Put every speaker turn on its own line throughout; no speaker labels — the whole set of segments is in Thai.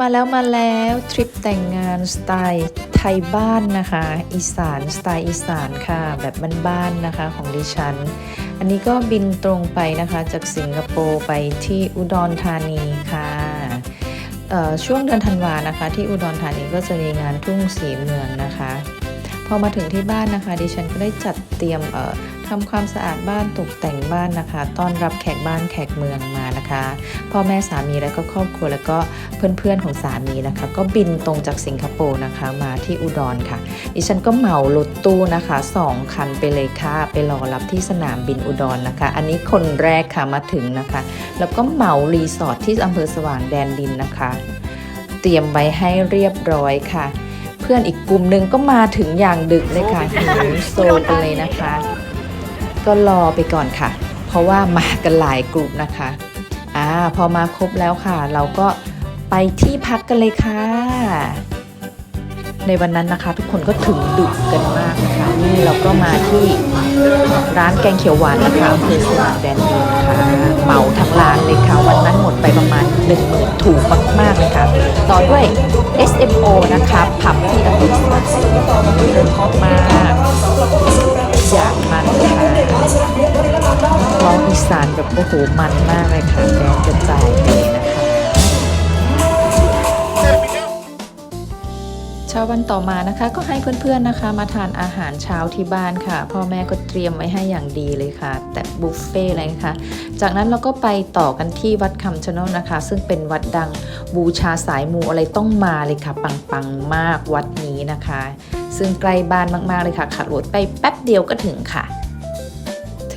มาแล้วมาแล้วทริปแต่งงานสไตล์ไทยบ้านนะคะ อีสานสไตล์อีสานค่ะ แบบบ้านๆนะคะของดิฉัน อันนี้ก็บินตรงไปนะคะจากสิงคโปร์ไปที่อุดรธานีค่ะช่วงเดือนธันวานะคะ ที่อุดรธานีก็จะมีงานทุ่งสีเมืองนะคะ พอมาถึงที่บ้านนะคะ ดิฉันก็ได้จัดเตรียมทำความสะอาดบ้านตกแต่งบ้านนะคะ ต้อนรับแขกบ้านแขกเมืองมา นะคะ พ่อแม่สามีแล้วก็ครอบครัวแล้วก็เพื่อนๆของสามีนะคะ ก็บินตรงจากสิงคโปร์นะคะมาที่อุดรค่ะ ดิฉันก็เหมารถตู้นะคะสองคันไปเลยค่ะไปรอรับที่สนามบินอุดรนะคะ อันนี้คนแรกค่ะมาถึงนะคะ แล้วก็เหมารีสอร์ทที่อำเภอสว่างแดนดินนะคะ เตรียมไว้ให้เรียบร้อยค่ะเพื่อนอีกกลุ่มหนึ่งก็มาถึงอย่างดึกเลยค่ะหิวโซกันเลยนะคะ ก็รอไปก่อนค่ะ เพราะว่ามากันหลายกลุ่มนะคะ อ่าพอมาครบแล้วค่ะ เราก็ไปที่พักกันเลยค่ะ ในวันนั้นนะคะ ทุกคนก็ถึงดึกกันมากนะคะนี่เราก็มาที่ร้านแกงเขียวหวานนะคะอำเภอสว่างแดนดินค่ะเหมาทั้งร้านเลยค่ะวันนั้นหมดไปประมาณ1 0,000ถูกมากๆเลยค่ะต่อด้วย SMO นะคะผับที่อำเภอสว่างแดนดินมมากอย่างมันค่ะ ร้องอีสานแบบโอ้โหมันมากเลยค่ะแดนกระจายเลยนะคะเช้าวันต่อมานะคะ ก็ให้เพื่อนๆนะคะ มาทานอาหารเช้าที่บ้านค่ะ พ่อแม่ก็เตรียมไว้ให้อย่างดีเลยค่ะ แต่บุฟเฟ่เลยนะคะ จากนั้นเราก็ไปต่อกันที่วัดคำชะโนดนะคะ ซึ่งเป็นวัดดังบูชาสายมูอะไรต้องมาเลยค่ะ ปังๆมากวัดนี้นะคะ ซึ่งใกล้บ้านมากๆเลยค่ะขับรถไปแป๊บเดียวก็ถึงค่ะ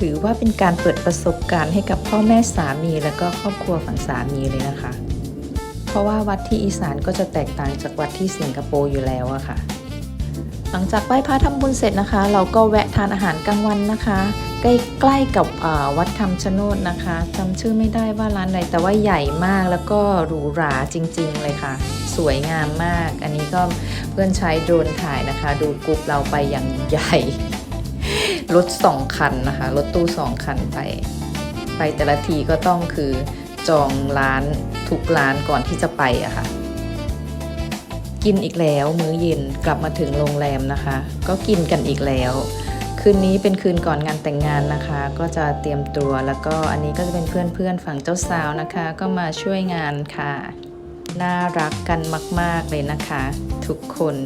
ถือว่าเป็นการเปิดประสบการณ์ให้กับพ่อแม่สามีและก็ครอบครัวฝั่งสามีเลยนะคะ เพราะว่าวัดที่อีสานก็จะแตกต่างจากวัดที่สิงคโปร์อยู่แล้วอะค่ะ หลังจากไหว้พระทำบุญเสร็จนะคะ เราก็แวะทานอาหารกลางวันนะคะ ใกล้ๆกับวัดคำชะโนดนะคะจำชื่อไม่ได้ว่าร้านใดแต่ว่าใหญ่มากแล้วก็หรูหราจริง ๆ เลยค่ะ สวยงามมาก อันนี้ก็เพื่อนใช้โดรนถ่ายนะคะ ดูกรุ๊ปเราไปอย่างใหญ่ รถสองคันนะคะ รถตู้สองคันไป ไปแต่ละทีก็ต้องคือจองร้านทุกร้านก่อนที่จะไปอะค่ะ กินอีกแล้วมื้อเย็นกลับมาถึงโรงแรมนะคะ ก็กินกันอีกแล้ว คืนนี้เป็นคืนก่อนงานแต่งงานนะคะ ก็จะเตรียมตัวแล้วก็อันนี้ก็จะเป็นเพื่อนๆฝั่งเจ้าสาวนะคะ ก็มาช่วยงานค่ะ น่ารักกันมาก ๆเลยนะคะ ทุกคน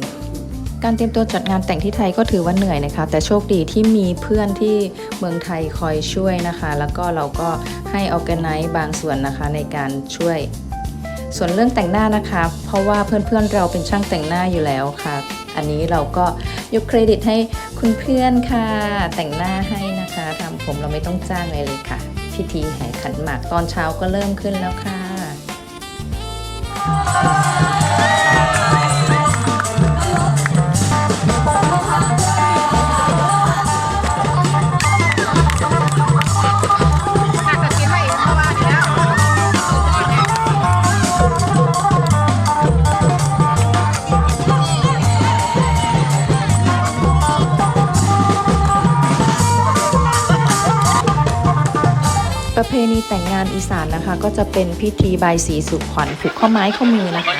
การเตรียมตัวจัดงานแต่งที่ไทยก็ถือว่าเหนื่อยนะคะ แต่โชคดีที่มีเพื่อนที่เมืองไทยคอยช่วยนะคะ แล้วก็เราก็ให้ออแกไนซ์บางส่วนนะคะในการช่วย ส่วนเรื่องแต่งหน้านะคะ เพราะว่าเพื่อนๆเราเป็นช่างแต่งหน้าอยู่แล้วค่ะ อันนี้เราก็ยกเครดิตให้คุณเพื่อนค่ะ แต่งหน้าให้นะคะทำผมเราไม่ต้องจ้างเลยเลยค่ะ พิธีแห่ขันหมากตอนเช้าก็เริ่มขึ้นแล้วค่ะ ประเพณีแต่งงานอีสานนะคะ ก็จะเป็นพิธีใบายสีสุขวัญผูกข้อไม้ข้อมือนะคะ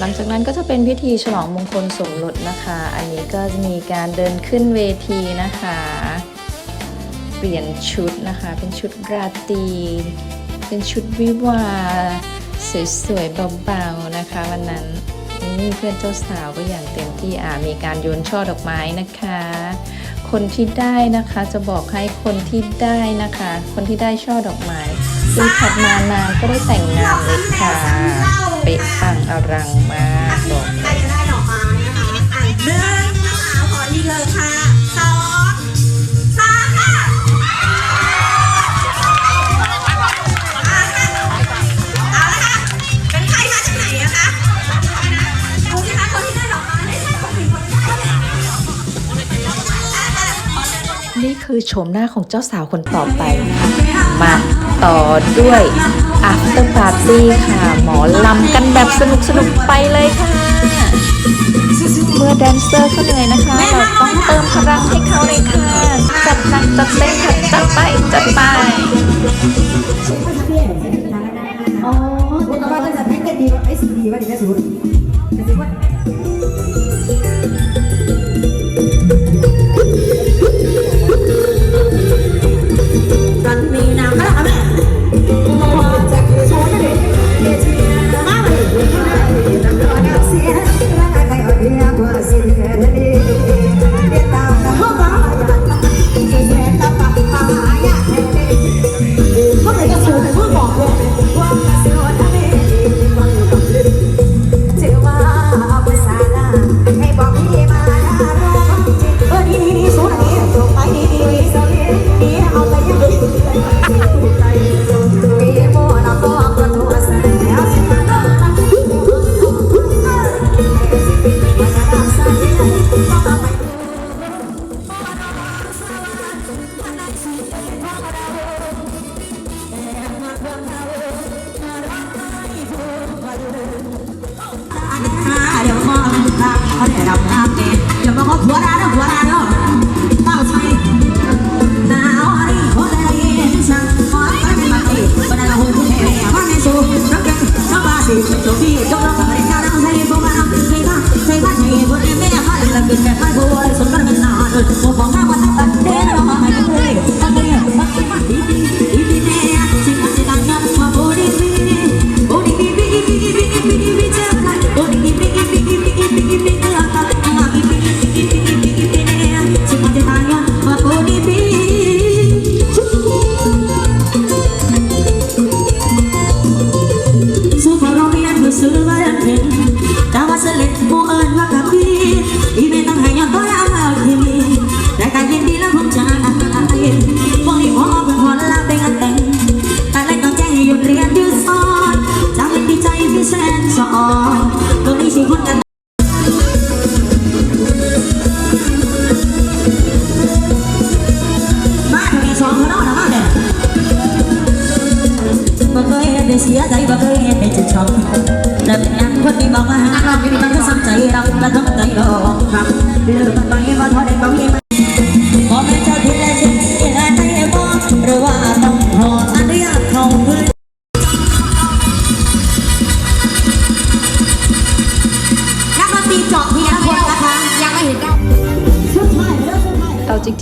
หลังจากนั้นก็จะเป็นพิธีฉลองมงคลสมรสนะคะ อันนี้ก็จะมีการเดินขึ้นเวทีนะคะ เปลี่ยนชุดนะคะ เป็นชุดราตรี เป็นชุดวิวาสวยๆเบาๆนะคะ วันนั้นนี่เพื่อนเจ้าสาวก็อย่างเต็มที่อ่ามีการโยนช่อดอกไม้นะคะ คนที่ได้นะคะจะบอกให้คนที่ได้นะคะ คนที่ได้ช่อดอกไม้ปีถัดมานางก็ได้แต่งงานเลยค่ะ เป๊ะปังอรังมากบอก
คือ
โฉมหน้าของเจ้าสาวคนต่อไป มาต่อด้วย after party ค่ะ หมอลำกันแบบสนุกๆไปเลยค่ะแดนเซอร์เขาเหนื่อยนะคะ เราต้องเติมพลังให้เขาเลยค่ะ จัดหนักจัดเต็มค่ะจัดไป จัดไป
อ๋อคุณก็ว่าจะแพ็
กเกจดีว่าไอ้สีดีว่าดีแม่สุด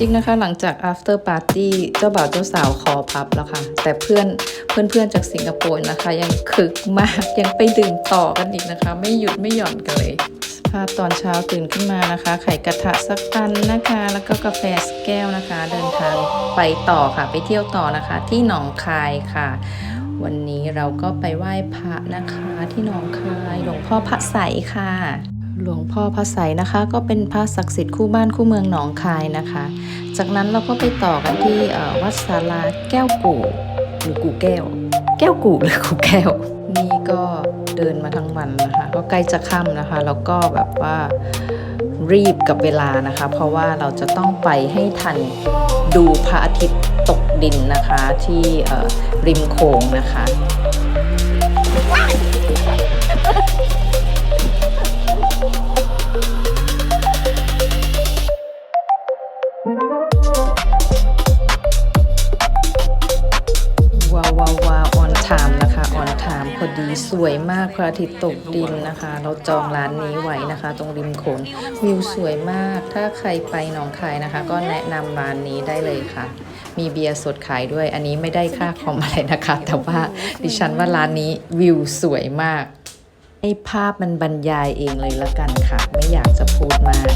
ริง ๆนะคะ หลังจาก after party เจ้าบ่าวเจ้าสาวคอพับแล้วค่ะ แต่เพื่อนเพื่อนๆจากสิงคโปร์นะคะ ยังคึกมากยังไปดื่มต่อกันอีกนะคะ ไม่หยุดไม่หย่อนกันเลย สภาพตอนเช้าตื่นขึ้นมานะคะ ไข่กระทะสักตันนะคะ แล้วก็กาแฟสแก้วนะคะ เดินทางไปต่อค่ะ ไปเที่ยวต่อนะคะ ที่หนองคายค่ะ วันนี้เราก็ไปไหว้พระนะคะ ที่หนองคายหลวงพ่อพระใสค่ะ หลวงพ่อพระใสนะคะ ก็เป็นพระศักดิ์สิทธิ์คู่บ้านคู่เมืองหนองคายนะคะ จากนั้นเราก็ไปต่อกันที่วัดศาลาแก้วกู่หรือกู่แก้ว แก้วกู่หรือกู่แก้ว นี่ก็เดินมาทั้งวันนะคะ ก็ใกล้จะค่ำนะคะ แล้วก็แบบว่ารีบกับเวลานะคะ เพราะว่าเราจะต้องไปให้ทันดูพระอาทิตย์ตกดินนะคะที่ริมโขงนะคะ วยมากพระอาทิตย์ตกดินนะคะ เราจองร้านนี้ไว้นะคะ ตรงริมโขงวิวสวยมาก ถ้าใครไปหนองคายนะคะ ก็แนะนำร้านนี้ได้เลยค่ะ มีเบียร์สดขายด้วย อันนี้ไม่ได้ค่าคอมอะไรนะคะ แต่ว่าดิฉันว่าร้านนี้วิวสวยมากให้ภาพมันบรรยายเองเลยละกันค่ะ ไม่อยากจะพูดมาก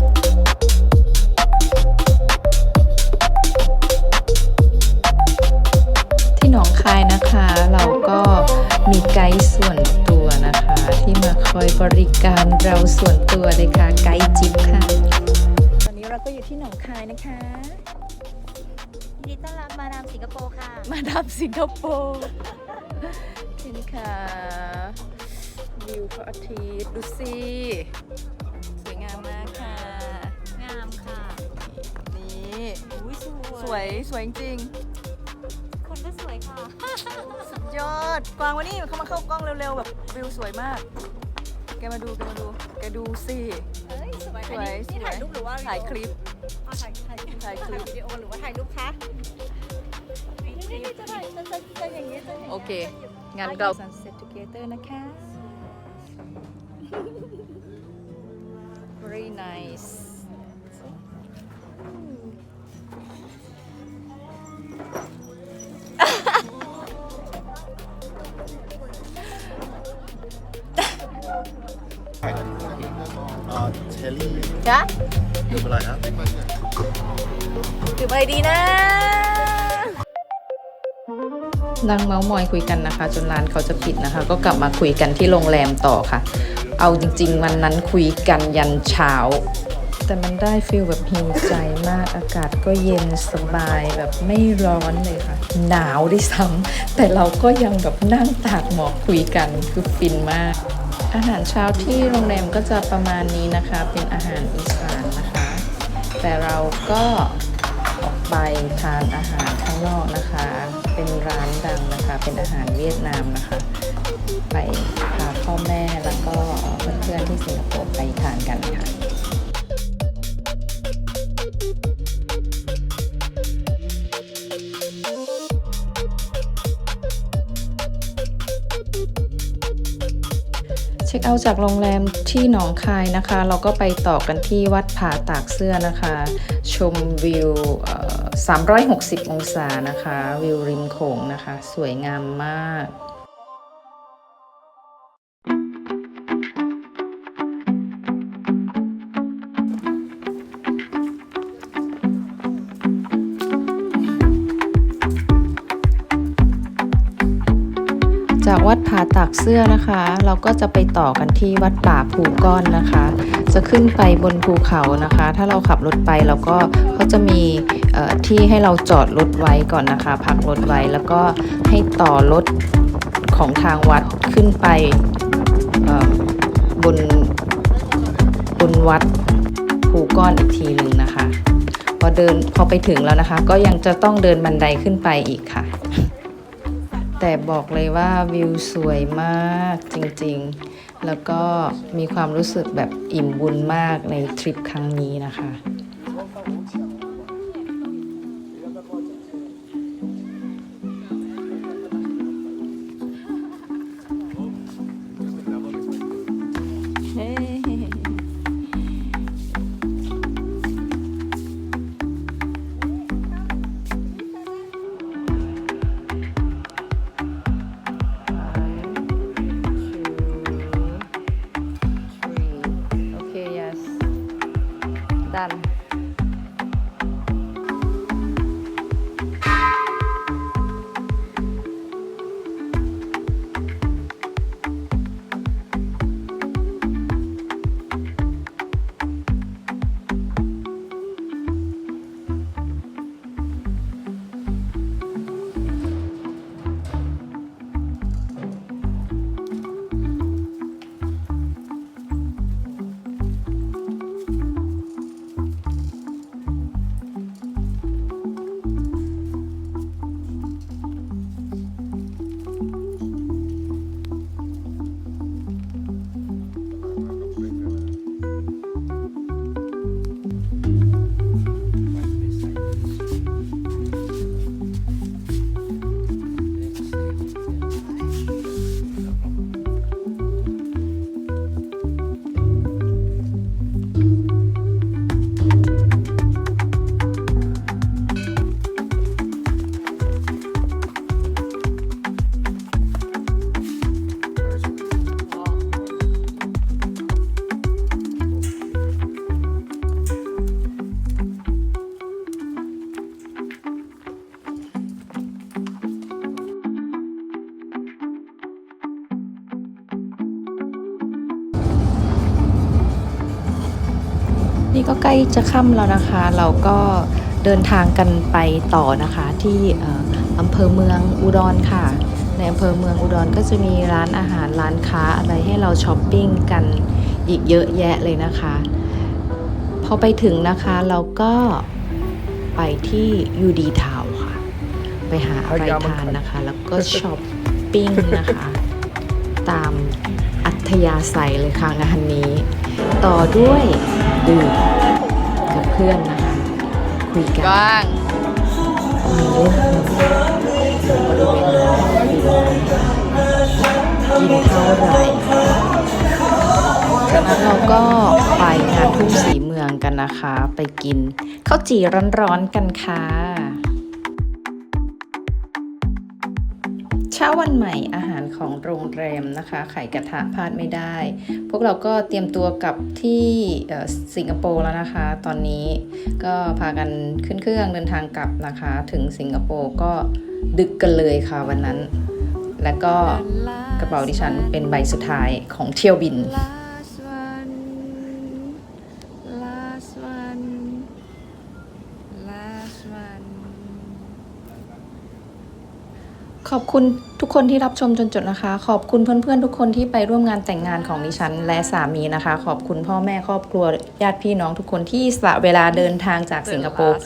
หนองคายนะคะ เราก็มีไกด์ส่วนตัวนะคะ ที่มาคอยบริการเราส่วนตัวเลยค่ะไกด์จิ๊บค่ะ ตอนนี้เราก็อยู่ที่หนองคายนะคะ
ยินดีต้อนรับมาดามสิงคโปร์ค่ะ
มาดับสิงคโปร์เห็นค่ะวิวพระอาทิตย์ดูสิสวยงามมากค่ะ
งามค่ะ
นี่
อุ้ยส
สวย สวยจริง
คน ก็สวยค่ะ
สุดยอด กวางวันนี้เข้ามาเข้ากล้องเร็วๆแบบวิวสวยมาก แกมาดูแกมาดูแกดูสิ
เอ้ยสอันนี้นี่ถ่ายรูปหรือว่า
ถ่ายคลิป
อ๋อถ่ายถ่าย
ถ่ายคลิป
วิดีโอหรือว่าถ่ายรูปคะนี่นี่นี่จะถ่ายจะจะจะอย่างนี้จะอย่างนี้
โอเคงั้นเรา sunset together นะคะ very nice จ้ะ
ดื่มอะไรครับ
ดื่มอะไรดีนะ
นั่งเมาส์มอยคุยกันนะคะ จนร้านเขาจะปิดนะคะ ก็กลับมาคุยกันที่โรงแรมต่อค่ะ เอาจริง ๆ วันนั้นคุยกันยันเช้า แต่มันได้ฟีลแบบหิวใจมากอากาศก็เย็นสบายแบบไม่ร้อนเลยค่ะ หนาวด้วยซ้ำแต่เราก็ยังแบบนั่งตากหมอกคุยกันคือฟินมาก อาหารเช้าที่โรงแรมก็จะประมาณนี้นะคะ เป็นอาหารอีสานนะคะ แต่เราก็ออกไปทานอาหารข้างนอกนะคะ เป็นร้านดังนะคะ เป็นอาหารเวียดนามนะคะ ไปพาพ่อแม่แล้วก็เพื่อนๆที่สิงคโปร์ไปทานกันค่ะ ช็คเอาท์จากโรงแรมที่หนองคายนะคะ เราก็ไปต่อกันที่วัดผาตากเสื้อนะคะ ชมวิว 360 องศานะคะ วิวริมโขงนะคะ สวยงามมาก จากวัดผาตากเสื้อนะคะ เราก็จะไปต่อกันที่วัดป่าภูก้อนนะคะ จะขึ้นไปบนภูเขานะคะ ถ้าเราขับรถไปเราก็เขาจะมีที่ให้เราจอดรถไว้ก่อนนะคะ พักรถไว้แล้วก็ให้ต่อรถของทางวัดขึ้นไปบนบนวัดภูก้อนอีกทีหนึ่งนะคะ พอเดินพอไปถึงแล้วนะคะ ก็ยังจะต้องเดินบันไดขึ้นไปอีกค่ะ แต่บอกเลยว่าวิวสวยมากจริงๆ แล้วก็มีความรู้สึกแบบอิ่มบุญมากในทริปครั้งนี้นะคะ นี่ก็ใกล้จะค่ำแล้วนะคะ เราก็เดินทางกันไปต่อนะคะที่อำเภอเมืองอุดรค่ะ ในอำเภอเมืองอุดรก็จะมีร้านอาหารร้านค้าอะไรให้เราช้อปปิ้งกันอีกเยอะแยะเลยนะคะ พอไปถึงนะคะเราก็ไปที่ยูดีทาวค่ะ ไปหาอะไรทานนะคะ แล้วก็ช้อปปิ้งนะคะ ตามอัธยาศัยเลยค่ะงานนี้ ต่อด้วยดดื่มกับเพื่อนนะคะ คุยกัน
ว่าง
มีเล่นขนมบริเวณนั้นกินเท่าไหร่จากนั้นเราก็ไปงานทุ่งสีเมืองกันนะคะ ไปกินข้าวจี่ร้อนๆกันค่ะ เช้าวันใหม่อาหารของโรงแรมนะคะ ไข่กระทะพลาดไม่ได้ พวกเราก็เตรียมตัวกลับที่สิงคโปร์แล้วนะคะ ตอนนี้ก็พากันขึ้นเครื่องเดินทางกลับนะคะ ถึงสิงคโปร์ก็ดึกกันเลยค่ะวันนั้น แล้วก็กระเป๋าดิฉันเป็นใบสุดท้ายของเที่ยวบิน ขอบคุณทุกคนที่รับชมจนจบนะคะ ขอบคุณเพื่อนๆ ทุกคนที่ไปร่วมงานแต่งงานของดิฉัน และสามีนะคะ ขอบคุณพ่อแม่ครอบครัวญาติพี่น้องทุกคนที่สละเวลาเดินทางจากสิงคโปร์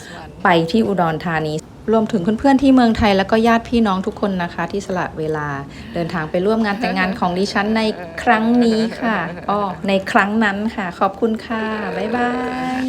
ไปที่อุดรธานี รวมถึงเพื่อนๆที่เมืองไทย แล้วก็ญาติพี่น้องทุกคนนะคะ ที่สละเวลาเดินทางไปร่วมงานแต่งงานของดิฉันในครั้งนี้ค่ะอ้อในครั้งนั้นค่ะ ขอบคุณค่ะบ๊ายบาย